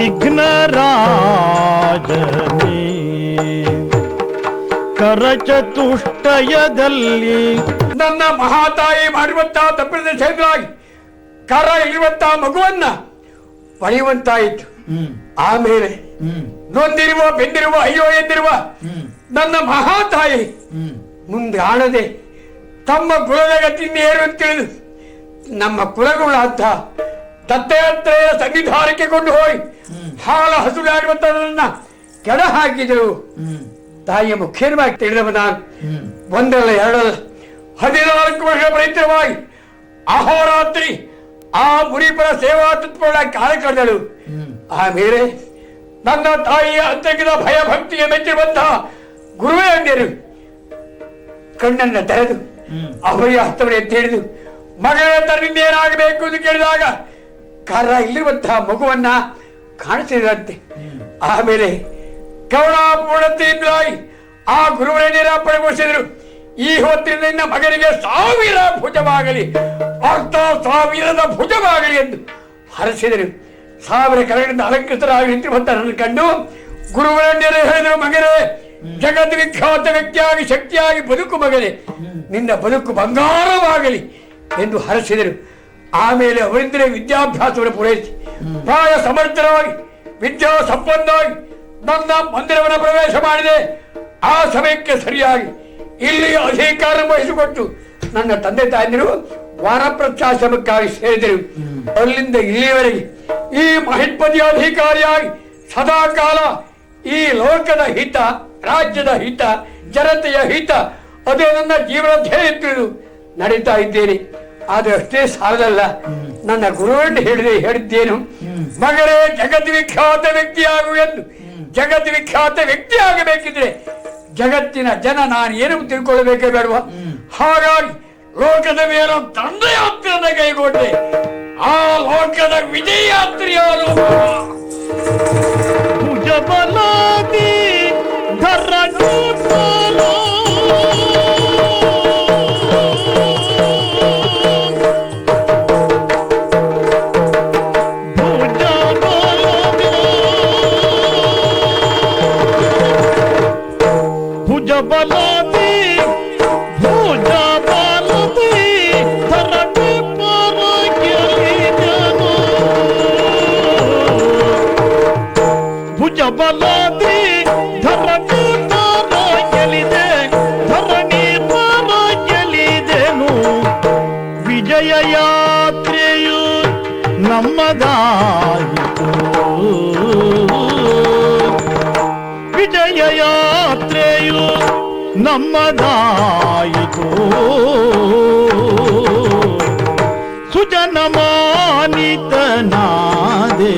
ವಿಘ್ನರಾಜನೇ ಕರಚತುಷ್ಟಯದಲ್ಲಿ ನನ್ನ ಮಹಾತಾಯಿ ಮಾಡಿರುವಂತಹ ತಪ್ಪಿನ ಸೇತುವಾಗಿ ಕರ ಇರುವಂತಹ ಮಗುವನ್ನ ಪಡೆಯುವಂತಾಯಿತು ಆಮೇಲೆ ನೊಂದಿರುವ, ಬೆಂದಿರುವ, ಅಯ್ಯೋ ಎಂದಿರುವ ನನ್ನ ಮಹಾತಾಯಿ ಮುಂದೆ ಆಡದೆ ತಮ್ಮ ಕುಲದ ಗತಿಯೇರು ತಿಳಿದು ನಮ್ಮ ಕುಲಗುಳಾದ ದತ್ತಾತ್ರೇಯ ಸನ್ನಿಧಾನಕ್ಕೆ ಕೊಂಡು ಹೋಗಿ ಹಾಲ ಹಸುಗಾಡುವಂತ ಕೆಳ ಕೆಡ ಹಾಕಿದರು ತಾಯಿಯ ಮುಖ್ಯವಾಗಿ ತಿಳಿದವ ನಾನು. ಒಂದಲ್ಲ ಎರಡಲ್ಲ. ಹದಿನಾಲ್ಕು ವರ್ಷ ಪ್ರಯತ್ನವಾಗಿ ಅಹೋರಾತ್ರಿ ಆ ಮುನಿಪರ ಸೇವಾ ತತ್ವಗಳ ಕಾಲ ಕಳೆದಳು. ಆಮೇಲೆ ನನ್ನ ತಾಯಿಯ ಅಂತರ್ಗತ ಭಯ ಭಕ್ತಿಗೆ ಮೆಚ್ಚಿರುವಂತಹ ಗುರುವೇ ಅಂದರು. ಕಣ್ಣನ್ನ ತೆರೆದು. ಅಭಯ ಹಸ್ತವನ್ನು ಹಿಡಿದು ಮಗಳ ತನ್ನಿಂದ ಏನಾಗಬೇಕು ಎಂದು ಕೇಳಿದಾಗ ಕರ ಇಲ್ಲಿರುವಂತಹ ಮಗುವನ್ನ ಕಾಣಿಸಿದಂತೆ ಆಮೇಲೆ ಕರುಣಾಪೂರ್ಣತೆಯಿಂದಾಗಿ ಆ ಗುರುವರೇ ನಿರಾಪಣೆಗೊಳಿಸಿದರು ಈ ಹೊತ್ತಿನಿಂದ ನಿನ್ನ ಮಗನಿಗೆ ಸಾವಿರ ಭುಜವಾಗಲಿ ಅರ್ಥ ಸಾವಿರದ ಭುಜವಾಗಲಿ ಎಂದು ಹರಸಿದರು. ಸಾವಿರ ಕರಗಳಿಂದ ಅಲಂಕೃತರಾಗಿ ನಿಂತಿರುವಂತ ನನ್ನ ಕಂಡು ಗುರುವರಣ್ಯರೇ ಹೇಳಿದರು, ಮಗನೇ ಜಗದ್ ವಿಖ್ಯಾತ ವ್ಯಕ್ತಿಯಾಗಿ, ಶಕ್ತಿಯಾಗಿ ಬದುಕು ಮಗನೇ. ನಿನ್ನ ಬದುಕು ಬಂಗಾರವಾಗಲಿ ಎಂದು ಹರಸಿದರು. ಆಮೇಲೆ ಅವರಿಂದಲೇ ವಿದ್ಯಾಭ್ಯಾಸವನ್ನು ಪೂರೈಸಿ ಬಹಳ ಸಮರ್ಥರಾಗಿ, ವಿದ್ಯಾ ಸಂಪನ್ನವಾಗಿ ನನ್ನ ಮಂದಿರವನ್ನು ಪ್ರವೇಶ ಮಾಡಿದೆ. ಆ ಸಮಯಕ್ಕೆ ಸರಿಯಾಗಿ ಇಲ್ಲಿ ಅಧಿಕಾರ ವಹಿಸಿಕೊಟ್ಟು ನನ್ನ ತಂದೆ ತಾಯಂದಿರು ವಾರಪ್ರಚಾಶ್ರಮಕ್ಕಾಗಿ ಸೇರಿದರು. ಅಲ್ಲಿಂದ ಇಲ್ಲಿಯವರೆಗೆ ಈ ಮಹಿತ್ಪತಿ ಅಧಿಕಾರಿಯಾಗಿ ಸದಾ ಕಾಲ ಈ ಲೋಕದ ಹಿತ, ರಾಜ್ಯದ ಹಿತ, ಜನತೆಯ ಹಿತ, ಅದೇ ನನ್ನ ಜೀವನ ಧ್ಯೇಯ ನಡೀತಾ ಇದ್ದೇನೆ. ಆದ್ರೆ ಅಷ್ಟೇ ಸಾಲದಲ್ಲ ನನ್ನ ಗುರುವನ್ನು ಹೇಳಿದೆ, ಹೇಳಿದ್ದೇನು? ಮಗರೇ ಜಗದ್ವಿಖ್ಯಾತ ವ್ಯಕ್ತಿಯಾಗು ಎಂದು. ಜಗತ್ ವಿಖ್ಯಾತ ವ್ಯಕ್ತಿ ಆಗಬೇಕಿದ್ರೆ ಜಗತ್ತಿನ ಜನ ನಾನು ಏನು ತಿಳ್ಕೊಳ್ಬೇಕೇ ಬೇಡುವ? ಹಾಗಾಗಿ ಲೋಕದ ಮೇಲೆ ದಂಡಯಾತ್ರೆಯನ್ನ ಕೈಗೊಂಡೆ. ಆ ಲೋಕದ ವಿಜಯಾತ್ರೆಯಾದ ವಿಜಯ ಯಾತ್ರೆಯು ನಮ್ಮದಾಯಿತು ವಿಜಯ ಯಾತ್ರೆಯು ನಮ್ಮದಾಯಿತು ಸುಜನಮಾನಿತನಾದೆ ಸುಜನಮಾನಿತನಾದೆ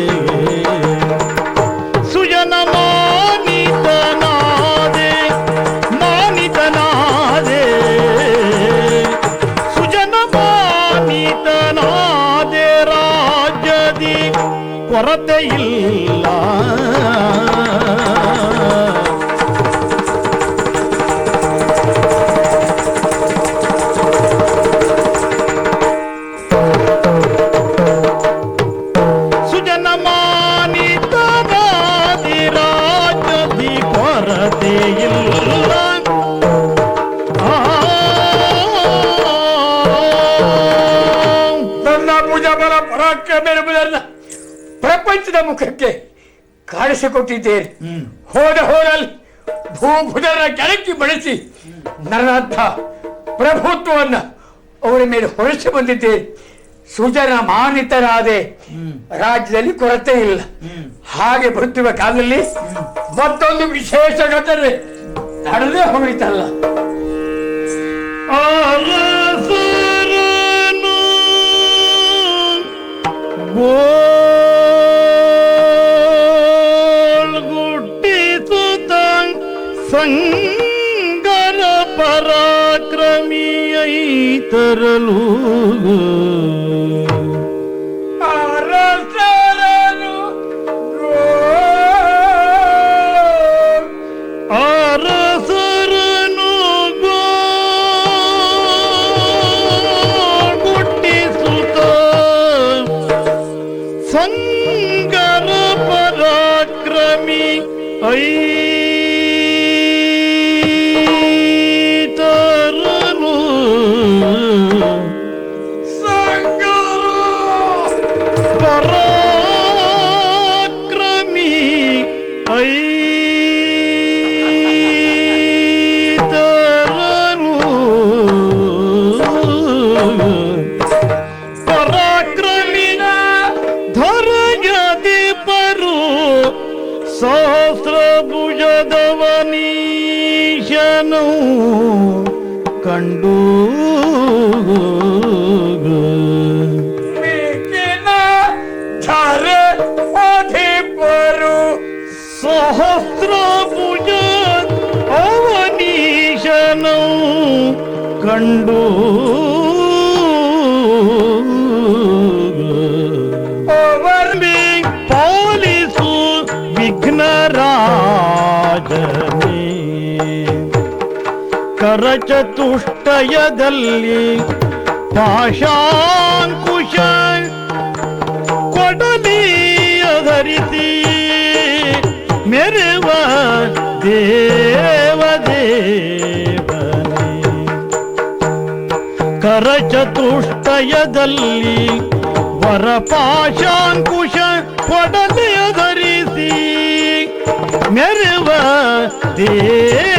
ಕೊರತೆ ಇಲ್ಲ ಪ್ರಪಂಚದ ಮುಖಕ್ಕೆ ಕಾಣಿಸಿಕೊಟ್ಟಿದ್ದೇನೆ. ಹೋದ ಹೋದಲ್ಲಿ ಭೂಭುಜರ ಕೆಳಕ್ಕೆ ಬಳಸಿ ನನ್ನಂಥ ಪ್ರಭುತ್ವವನ್ನ ಅವರ ಮೇಲೆ ಹೊರಸಿ ಬಂದಿದ್ದೇನೆ. ಸುಜನ ಮಾನಿತರಾದೆ ರಾಜ್ಯದಲ್ಲಿ ಕೊರತೆ ಇಲ್ಲ. ಹಾಗೆ ಬರುತ್ತಿರುವ ಕಾಲದಲ್ಲಿ ಮತ್ತೊಂದು ವಿಶೇಷ ಘಟನೆ ನಡೆದೇ ಹೋಗಿತಲ್ಲ తరలు. సంగర పరాక్రమి అయ్యి ಸಹಸ್ರ ಭುಜದವನೀಶನು ಕಂಡು ಅಧಿಪರು ಸಹಸ್ರ ಭುಜ ಅವನೀಶನು ಕಂಡು ಕರಚತುಷ್ಟಯದಲ್ಲಿ ಪಾಶಾಂಕುಶ ಕೊಡಲಿಯಧರಿಸಿ ಮೆರುವ ದೇವದೇವನೇ ಕರಚತುಷ್ಟಯದಲ್ಲಿ ವರಪಾಶಾಂಕುಶ ಕೊಡಲೆಯ ಧರಿಸಿ ಮೆರುವ ದೇವ